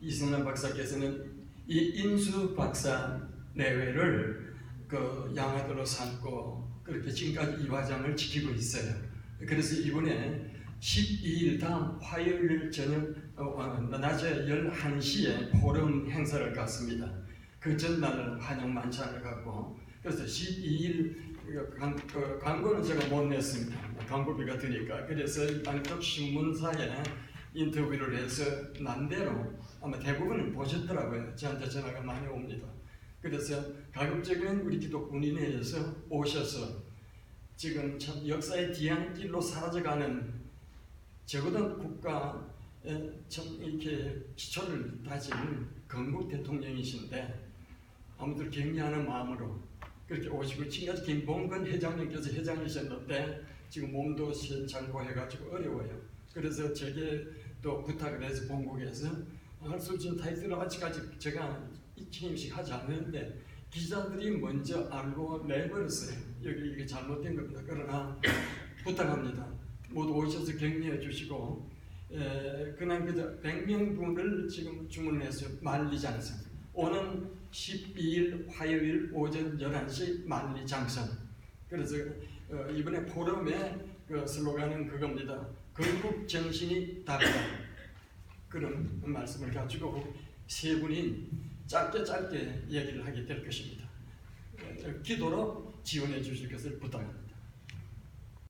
이승남 박사께서는 이 인수 박사 내외를 그 양화도로 삼고 그렇게 지금까지 이 과정을 지키고 있어요. 그래서 이번에 12일 다음 화요일 저녁 어, 어, 낮에 11시에 포럼 행사를 갖습니다. 그 전날은 환영 만찬을 갖고 그래서 12일 그 광- 그 광고는 제가 못 냈습니다. 광고비가 드니까 그래서 일반적 신문사에 인터뷰를 해서 난대로 아마 대부분은 보셨더라고요. 저한테 전화가 많이 옵니다. 그래서 가급적이면 우리 기독 군인회에서 오셔서 지금 참 역사의 뒤안길로 사라져가는 적어도 국가에 참 이렇게 기초를 다진 건국 대통령이신데 아무튼 격려하는 마음으로 그렇게 오시고 지금까지 김봉근 회장님께서 회장이셨는데 지금 몸도 시행착오해가지고 어려워요. 그래서 제게 또 부탁을 해서 본국에서 할 수 없는 타이틀을 아직까지 제가 취임식 하지 않는데 기자들이 먼저 알고 내버렸어요. 여기 이게 잘못된 겁니다. 그러나 부탁합니다. 모두 오셔서 격려해 주시고 에, 그날 그저 100명분을 지금 주문해서 만리장성 오는 12일 화요일 오전 11시 만리장성 그래서 어, 이번에 포럼의 그 슬로건은 그겁니다. 건국 정신이 다르다 그런 말씀을 가지고 세 분이 짧게 짧게 얘기를 하게 될 것입니다. 어, 기도로 지원해 주실 것을 부탁합니다.